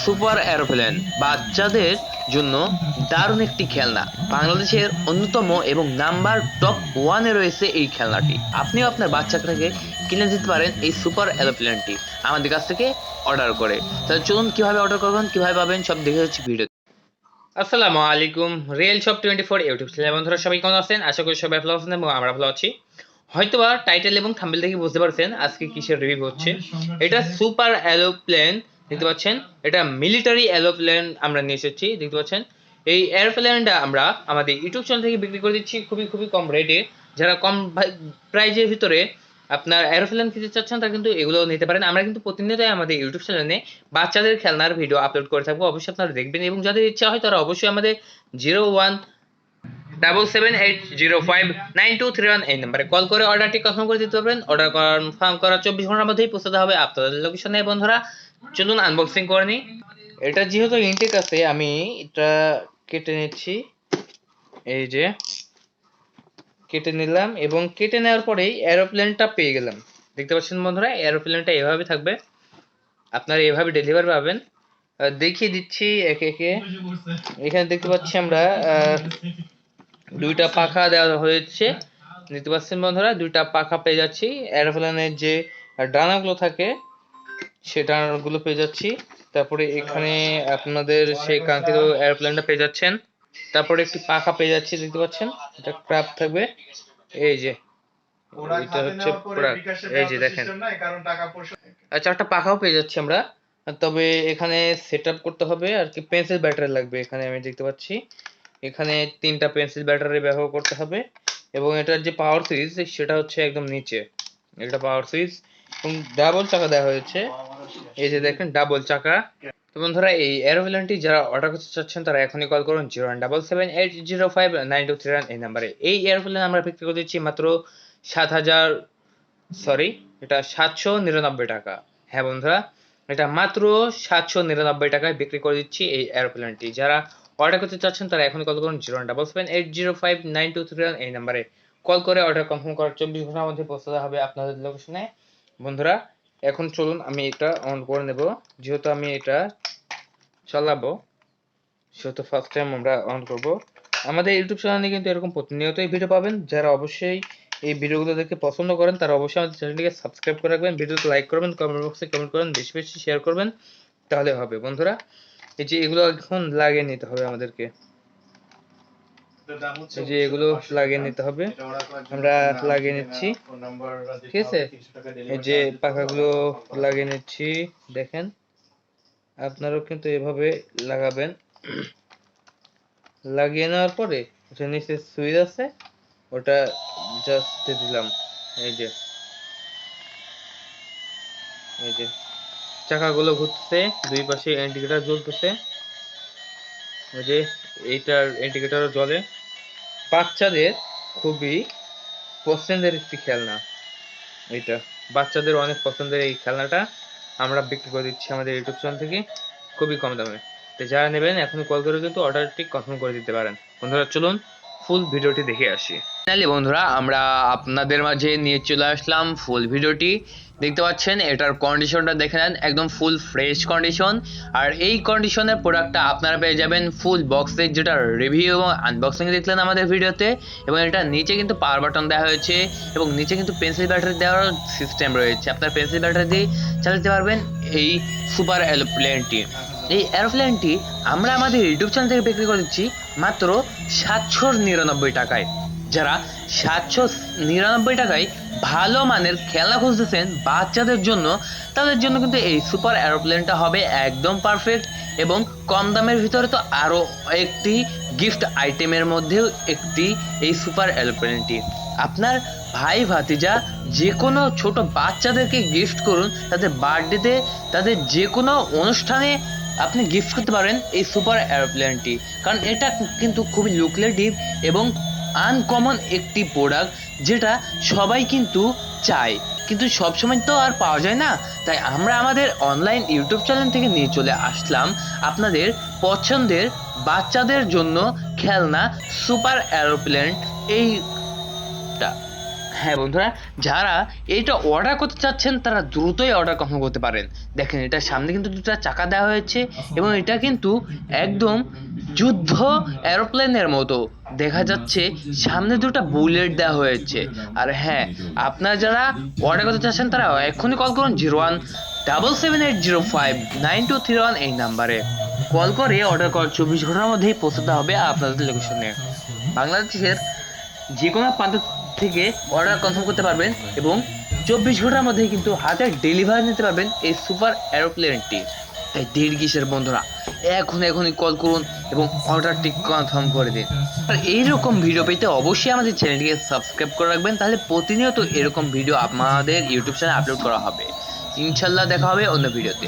Super aeroplane বাচ্চাদের জন্য দারুণ একটি খেলনা। বাংলাদেশের অন্যতম এবং নাম্বার টপ ওয়ানে রয়েছে এই খেলনাটি। আপনিও আপনার বাচ্চাটাকে কিনে দিতে পারেন এই সুপার এরোপ্লেনটি আমাদের কাছ থেকে অর্ডার করে। তাহলে চলুন কীভাবে অর্ডার করবেন কীভাবে পাবেন সব দেখে হচ্ছে ভিডিও আসসালামু আলাইকুম real shop twenty four YouTube channel বন্ধুরা সবাই কেমন আছেন? আশা করি সবাই ভালো আছেন এবং আমরা ভালো আছি। হয়তোবা টাইটেল এবং থাম্বেল দেখে বুঝতে পারছেন আজকে কিসের রিভিউ হচ্ছে। এটা সুপার এরোপ্লেন দেখতে পাচ্ছেন? এটা মিলিটারি এরোপ্লেন আমরা নিয়ে এসেছি, দেখতে পাচ্ছেন? এই এরোপ্লেনটা আমরা আমাদের ইউটিউব চ্যানেল থেকে বিক্রি করে দিচ্ছি, খুবই খুবই কম রেটে যারা কম প্রাইজের ভিতরে আপনার এরোপ্লেন কিনতে চাচ্ছেন, তারা কিন্তু এগুলো নিতে পারেন। আমরা কিন্তু প্রতিনিয়তই আমাদের ইউটিউব চ্যানেলে বাচ্চাদের খেলনার ভিডিও আপলোড করে থাকব। অবশ্যই আপনারা দেখবেন এবং যাদের ইচ্ছা হয়, তারা অবশ্যই আমাদের zero one double seven eight zero five nine two three one এই নাম্বারে কল করে অর্ডারটি কনফার্ম করে দিতে পারবেন। অর্ডার কনফার্ম করার চব্বিশ ঘণ্টার মধ্যেই পৌঁছাতে হবে আপনাদের লোকেশনে বন্ধুরা চলুন আনবক্সিং করে নিই এটা যেহেতু ইনটেক আছে, আমি এটা কেটে নিচ্ছি। এই যে, কেটে নিলাম এবং কেটে নেওয়ার পরেই এরোপ্লেনটা পেয়ে গেলাম। দেখতে পাচ্ছেন বন্ধুরা এরোপ্লেনটা এভাবে থাকবে। আপনারা এভাবে ডেলিভারি পাবেন। দেখিয়ে দিচ্ছি একে একে। এখানে দেখতে পাচ্ছি আমরা দুইটা পাখা দেওয়া হয়েছে। দেখতে পাচ্ছেন বন্ধুরা, দুইটা পাখা পেয়ে যাচ্ছি। এরোপ্লেনের যে ডানাগুলো থাকে সে গুলো পেয়ে যাচ্ছি। তারপরে এখানে আপনাদের সেই কাঙ্ক্ষিত এরোপ্লেনটা পেয়ে যাচ্ছেন। তারপরে একটি পাখা পেয়ে যাচ্ছি দেখতে পাচ্ছেন? এটা ক্রাফ থাকবে। এই যে এটা হচ্ছে। এই যে দেখেন। আর চারটা পাখাও পেয়ে যাচ্ছি আমরা। তবে এখানে সেট করতে হবে আর কি পেন্সিল ব্যাটারি লাগবে এখানে আমি দেখতে পাচ্ছি। এখানে তিনটা পেন্সিল ব্যাটারি ব্যবহার করতে হবে। এবং এটার যে পাওয়ার সুইচ সেটা হচ্ছে একদম নিচে। এটা পাওয়ার সুইচ এবং ডাবল চাকা দেওয়া হয়েছে। এই যে দেখেন ডাবল চাকা। তো বন্ধুরা, এই এরোপ্লেনটি যারা অর্ডার করতে চাচ্ছেন, তারা এখনই কল করুন zero one double seven eight zero five nine two three one এই নাম্বারে এই এরোপ্লেন আমরা বিক্রি করে দিচ্ছি মাত্র সাত হাজার সরি এটা সাতশো নিরানব্বই টাকা। হ্যাঁ বন্ধুরা, এটা মাত্র সাতশো নিরানব্বই টাকায় বিক্রি করে দিচ্ছি এই এরোপ্লেনটি যারা অর্ডার করতে চাচ্ছেন, তারা এখনই কল করুন zero one double seven eight zero five nine two three one এই নাম্বারে কল করে অর্ডার কনফার্ম করার চব্বিশ ঘণ্টার মধ্যে পৌঁছাতে হবে আপনাদের লোকেশনে বন্ধুরা এখন চলুন আমি এটা অন করে নেব। যেহেতু আমি এটা চালাবো, সেহেতু ফার্স্ট টাইম আমরা অন করব। আমাদের ইউটিউব চ্যানেলে কিন্তু এরকম প্রতিনিয়তই ভিডিও পাবেন। যারা অবশ্যই এই ভিডিওগুলো দেখে পছন্দ করেন, তারা অবশ্যই আমাদের চ্যানেলটিকে সাবস্ক্রাইব করে রাখবেন ভিডিওতে লাইক করবেন কমেন্ট বক্সে কমেন্ট করবেন, বেশি বেশি শেয়ার করবেন, তাহলে হবে। বন্ধুরা, এই যে এগুলো এখন লাগিয়ে নিতে হবে আমাদেরকে। এই যে এগুলো লাগিয়ে নিতে হবে। আমরা লাগিয়ে নিচ্ছি। ঠিক আছে? এই যে পাখাগুলো লাগিয়ে নিচ্ছি দেখেন। আপনারাও কিন্তু এভাবে লাগাবেন। লাগিয়ে নেওয়ার পরে ওটা নিচে সুইচ আছে ওটা জাস্ট দিয়ে দিলাম। এই যে। এই যে। চাকাগুলো ঘুরতেছে দুই পাশে ইন্ডিকেটর জ্বলতেছে। ওই যে এইটার ইন্ডিকেটরও জ্বলে। বাচ্চাদের খুবই পছন্দের একটি খেলনা এটা বাচ্চাদের অনেক পছন্দের এই খেলনাটা আমরা বিক্রি করে দিচ্ছি আমাদের ইউটিউব চ্যানেল থেকে খুবই কম দামে। তো যারা নেবেন, এখনই কল করে কিন্তু অর্ডারটি কনফার্ম করে দিতে পারেন। বন্ধুরা, চলুন ফুল ভিডিওটি দেখে আসি। ফাইনালি বন্ধুরা, আমরা আপনাদের মাঝে নিয়ে চলে আসলাম ফুল ভিডিওটি। দেখতে পাচ্ছেন, এটার কন্ডিশনটা দেখে নেন, একদম ফুল ফ্রেশ কন্ডিশন আর এই কন্ডিশনের প্রোডাক্টটা আপনারা পেয়ে যাবেন ফুল বক্সে যেটা রিভিউ এবং আনবক্সিং দেখলেন আমাদের ভিডিওতে। এবং এটা নিচে কিন্তু পাওয়ার বাটন দেওয়া হয়েছে, এবং নিচে কিন্তু পেন্সিল ব্যাটারি দেওয়ার সিস্টেম রয়েছে। আপনার পেন্সিল ব্যাটারি দিয়ে চালাতে পারবেন এই সুপার এরোপ্লেনটি এই এরোপ্লেনটি আমরা আমাদের ইউটিউব চ্যানেল থেকে বিক্রি করে দিচ্ছি মাত্র সাতশো নিরানব্বই টাকায়। যারা সাতশো নিরানব্বই টাকায় ভালো মানের খেলনা খুঁজতেছেন বাচ্চাদের জন্য, তাদের জন্য কিন্তু এই সুপার অ্যারোপ্লেনটা হবে একদম পারফেক্ট এবং কম দামের ভিতরে তো আরও একটি গিফট আইটেমের মধ্যেও একটি এই সুপার অ্যারোপ্লেনটি। আপনার ভাই, ভাতিজা যে কোনো ছোট বাচ্চাদেরকে গিফট করুন, তাদের বার্থডেতে তাদের যে কোনো অনুষ্ঠানে আপনি গিফট করতে পারেন এই সুপার অ্যারোপ্লেনটি। কারণ এটা কিন্তু খুবই লুকলেটিভ এবং আনকমন একটি প্রোডাক্ট যেটা সবাই কিন্তু চায়। কিন্তু সবসময় তো আর পাওয়া যায় না। তাই আমরা আমাদের অনলাইন ইউটিউব চ্যানেল থেকে নিয়ে চলে আসলাম আপনাদের পছন্দের বাচ্চাদের জন্য খেলনা সুপার অ্যারোপ্লেন এইটা হ্যাঁ বন্ধুরা, যারা এটা অর্ডার করতে চাচ্ছেন, তারা দ্রুতই অর্ডার কনফার্ম করতে পারেন। দেখেন এটা সামনে কিন্তু দুটা চাকা দেওয়া হয়েছে এবং এটা কিন্তু একদম যুদ্ধ এরোপ্লেনের মতো। দেখা যাচ্ছে সামনে দুটো বুলেট দেওয়া হয়েছে। আর হ্যাঁ আপনারা যারা অর্ডার করতে চাচ্ছেন তারা এক্ষুনি কল করুন zero one double seven eight zero five nine two three one এই নাম্বারে। কল করে অর্ডার করার চব্বিশ ঘণ্টার মধ্যেই পৌঁছাতে হবে আপনাদের লোকেশনে। বাংলাদেশের যে কোনো প্রান্ত থেকে অর্ডার কনফার্ম করতে পারবেন এবং চব্বিশ ঘণ্টার মধ্যে কিন্তু হাতে ডেলিভারি নিতে পারবেন এই সুপার এরোপ্লেনটি। তাই দেড় বন্ধুরা? এখন এখনই কল করুন এবং অর্ডারটি কনফার্ম করে দিন। আর এইরকম ভিডিও পেতে অবশ্যই আমাদের চ্যানেলটিকে সাবস্ক্রাইব করে রাখবেন, তাহলে প্রতিনিয়ত এরকম ভিডিও আমাদের ইউটিউব চ্যানেলে আপলোড করা হবে। ইনশাল্লাহ দেখা হবে অন্য ভিডিওতে